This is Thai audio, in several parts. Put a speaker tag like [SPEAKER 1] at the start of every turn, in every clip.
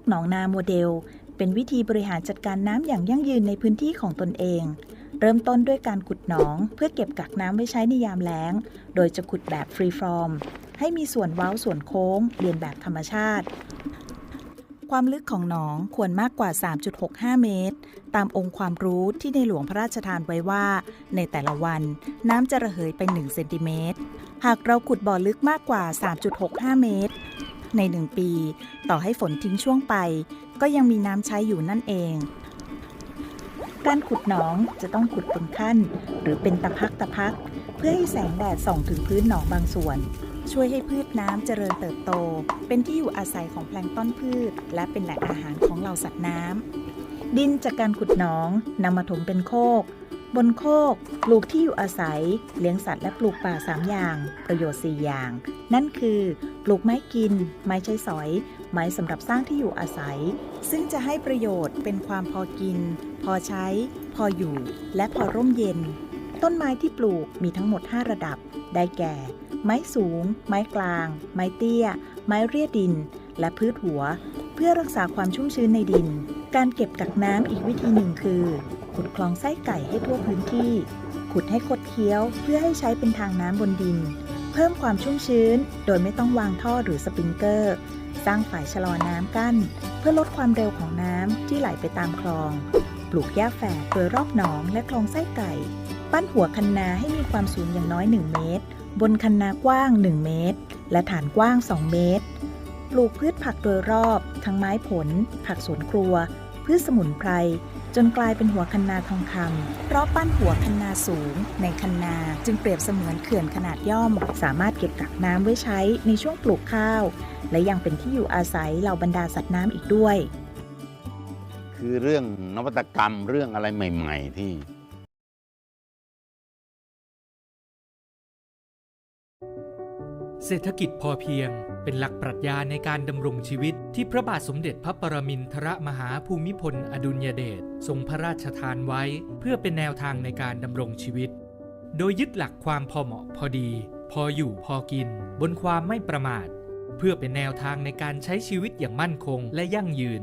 [SPEAKER 1] กหนองนาโมเดล เป็นวิธีบริหารจัดการน้ำอย่างยั่งยืนในพื้นที่ของตนเอง เริ่มต้นด้วยการขุดหนอง เพื่อเก็บกักน้ำไว้ใช้ในยามแล้ง โดยจะขุดแบบฟรีฟอร์ม ให้มีส่วนเว้าส่วนโค้งเรียนแบบธรรมชาติ ความลึกของหนองควรมากกว่า 3.65 เมตร ตามองค์ความรู้ที่ในหลวงพระราชทานไว้ว่า ในแต่ละวันน้ำจะระเหยไป 1 เซนติเมตร หากเราขุดบ่อลึกมากกว่า 3.65 เมตร ใน1ปี ต่อให้ฝนทิ้งช่วงไป ก็ยังมีน้ำใช้อยู่นั่นเอง การขุดหนองจะต้องขุดเป็นขั้น หรือเป็นตะพักตะพัก เพื่อให้แสงแดดส่องถึงพื้นหนองบางส่วน ช่วยให้พืชน้ำเจริญเติบโต เป็นที่อยู่อาศัยของแพลงต้นพืช และเป็นแหล่งอาหารของเหล่าสัตว์น้ำดินจากการขุดหนองนำมาถมเป็นโคก บนโคก ปลูกที่อยู่อาศัย เลี้ยงสัตว์และปลูกป่า 3 อย่าง ประโยชน์ 4 อย่าง นั่นคือ ปลูกไม้กิน ไม้ใช้สอย ไม้สำหรับสร้างที่อยู่อาศัย ซึ่งจะให้ประโยชน์เป็นความพอกิน พอใช้ พออยู่ และพอร่มเย็น ต้นไม้ที่ปลูกมีทั้งหมด 5 ระดับ ได้แก่ ไม้สูง ไม้กลาง ไม้เตี้ย ไม้เรียดิน และพืชหัว เพื่อรักษาความชุ่มชื้นในดิน การเก็บกักน้ำอีกวิธีหนึ่งคือ ขุดคลองไส้ไก่ให้ทั่วพื้นที่ ขุดให้คดเคี้ยวเพื่อให้ใช้เป็นทางน้ำบนดิน เพิ่มความชุ่มชื้น โดยไม่ต้องวางท่อหรือสปริงเกอร์ สร้างฝายชะลอน้ำกั้น เพื่อลดความเร็วของน้ำที่ไหลไปตามคลอง ปลูกหญ้าแฝกโดยรอบหนองและคลองไส้ไก่ ปั้นหัวคันนาให้มีความสูงอย่างน้อย 1 เมตร บนคันนากว้าง 1 เมตร และฐานกว้าง 2 เมตร ปลูกพืชผักโดยรอบ ทั้งไม้ผล ผักสวนครัว พืชสมุนไพร จนกลายเป็นหัวคันนาทองคำเพราะปั้นหัวคันนาสูง ในคันนาจึงเปรียบเสมือนเขื่อนขนาดย่อม สามารถเก็บกักน้ำไว้ใช้ในช่วงปลูกข้าว และยังเป็นที่อยู่อาศัยเหล่าบรรดาสัตว์น้ำอีกด้วย
[SPEAKER 2] คือเรื่องนวัตกรรมเรื่องอะไรใหม่ ๆ ที่
[SPEAKER 3] เศรษฐกิจพอเพียง เป็นหลักปรัชญาในการดำรงชีวิตที่พระบาทสมเด็จพระปรมินทรมหาภูมิพลอดุลยเดชทรงพระราชทานไว้ เพื่อเป็นแนวทางในการดำรงชีวิต โดยยึดหลักความพอเหมาะพอดี พออยู่พอกิน บนความไม่ประมาท เพื่อเป็นแนวทางในการใช้ชีวิตอย่างมั่นคงและยั่งยืน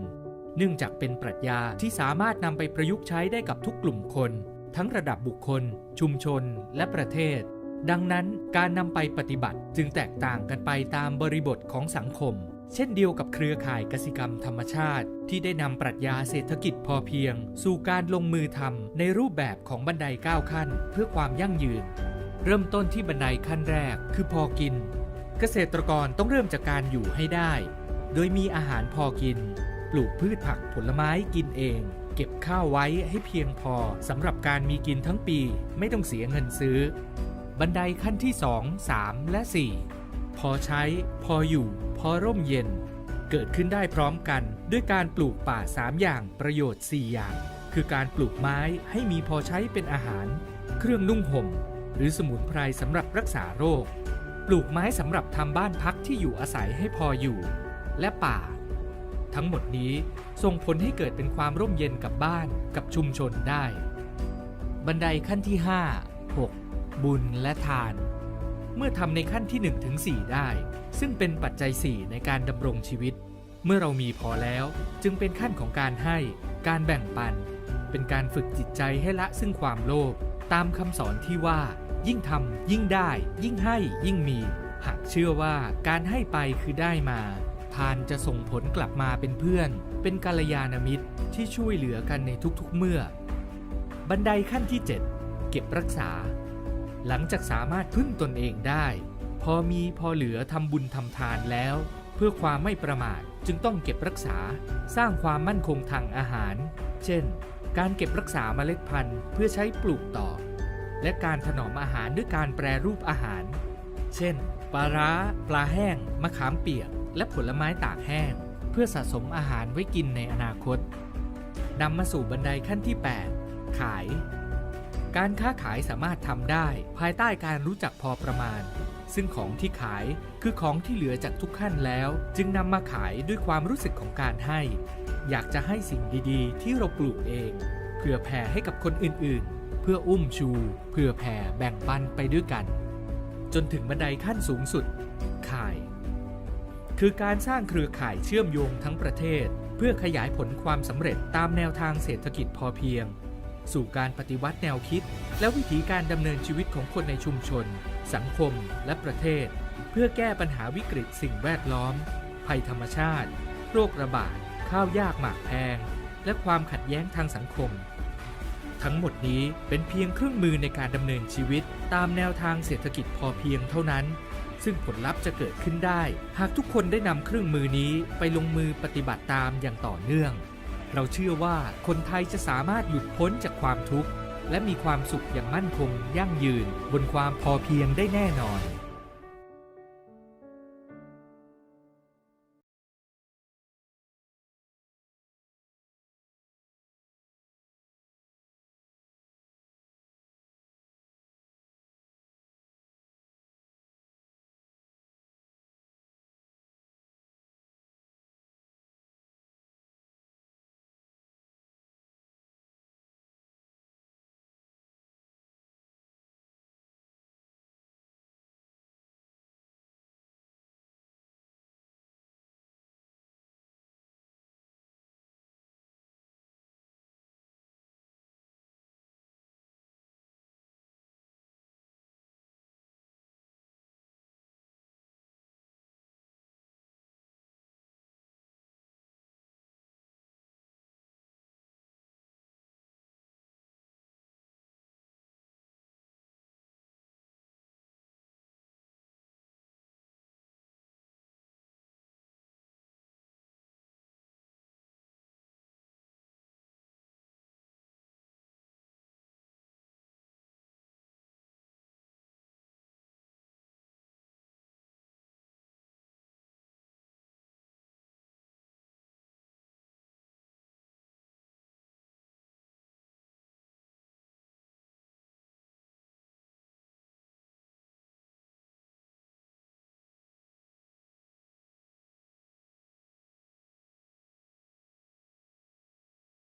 [SPEAKER 3] เนื่องจากเป็นปรัชญาที่สามารถนำไปประยุกต์ใช้ได้กับทุกกลุ่มคน ทั้งระดับบุคคล ชุมชน และประเทศ ดังนั้นการนำไปปฏิบัติจึงแตกต่างกันไปตามบริบทของสังคม เช่นเดียวกับเครือข่ายกสิกรรมธรรมชาติ ที่ได้นำปรัชญาเศรษฐกิจพอเพียง สู่การลงมือทำในรูปแบบของบันไดก้าวขั้น เพื่อความยั่งยืน เริ่มต้นที่บันไดขั้นแรกคือพอกิน เกษตรกรต้องเริ่มจากการอยู่ให้ได้ โดยมีอาหารพอกิน ปลูกพืชผักผลไม้กินเองเก็บข้าวไว้ให้เพียงพอสำหรับการมีกินทั้งปีไม่ต้องเสียเงินซื้อ บันไดขั้นที่ 2 3 และ 4 พอใช้ พออยู่ พอร่มเย็น เกิดขึ้นได้พร้อมกันด้วยการปลูกป่า 3 อย่างประโยชน์ 4 อย่าง คือการปลูกไม้ให้มีพอใช้เป็นอาหาร เครื่องนุ่งห่ม หรือสมุนไพรสำหรับรักษาโรค ปลูกไม้สำหรับทำบ้านพักที่อยู่อาศัยให้พออยู่ และป่า ทั้งหมดนี้ส่งผลให้เกิดเป็นความร่มเย็นกับบ้านกับชุมชนได้ บันไดขั้นที่ 5 บุญและทาน เมื่อทำในขั้นที่1ถึง4ได้ ซึ่งเป็นปัจจัย 4 ในการดำรงชีวิต เมื่อเรามีพอแล้ว จึงเป็นขั้นของการให้ การแบ่งปัน เป็นการฝึกจิตใจให้ละซึ่งความโลภตามคำสอนที่ว่า ยิ่งทำยิ่งได้ ยิ่งให้ยิ่งมี หากเชื่อว่าการให้ไปคือได้มา ทานจะส่งผลกลับมาเป็นเพื่อน เป็นกัลยาณมิตรที่ช่วยเหลือกันในทุกๆเมื่อ บันไดขั้นที่ 7 เก็บรักษา หลังจากสามารถพึ่งตนเองได้ พอมีพอเหลือทำบุญทำทานแล้ว เพื่อความไม่ประมาทจึงต้องเก็บรักษา สร้างความมั่นคงทางอาหาร เช่น การเก็บรักษาเมล็ดพันธุ์เพื่อใช้ปลูกต่อ และการถนอมอาหารด้วยการแปรรูปอาหาร เช่น ปลาร้า ปลาแห้ง มะขามเปียก และผลไม้ตากแห้ง เพื่อสะสมอาหารไว้กินในอนาคตนำมาสู่บันไดขั้นที่ 8 ขาย การค้าขายสามารถทำได้ภายใต้การรู้จักพอประมาณ ซึ่งของที่ขายคือของที่เหลือจากทุกขั้นแล้ว จึงนำมาขายด้วยความรู้สึกของการให้ อยากจะให้สิ่งดีๆ ที่เราปลูกเองเพื่อแผ่ให้กับคนอื่นๆ เพื่ออุ้มชู เพื่อแผ่แบ่งปันไปด้วยกัน จนถึงบันไดขั้นสูงสุดขาย คือการสร้างเครือข่ายเชื่อมโยงทั้งประเทศ เพื่อขยายผลความสำเร็จตามแนวทางเศรษฐกิจพอเพียง สู่การปฏิวัติแนวคิด และวิธีการดำเนินชีวิตของคนในชุมชน สังคมและประเทศ เพื่อแก้ปัญหาวิกฤตสิ่งแวดล้อม ภัยธรรมชาติ โรคระบาด ข้าวยากหมากแพง และความขัดแย้งทางสังคม ทั้งหมดนี้เป็นเพียงเครื่องมือในการดำเนินชีวิต ตามแนวทางเศรษฐกิจพอเพียงเท่านั้น ซึ่งผลลัพธ์จะเกิดขึ้นได้ หากทุกคนได้นำเครื่องมือนี้ไปลงมือปฏิบัติตามอย่างต่อเนื่อง เราเชื่อว่าคนไทยจะสามารถหยุดพ้นจากความทุกข์ และมีความสุขอย่างมั่นคงยั่งยืน บนความพอเพียงได้แน่นอน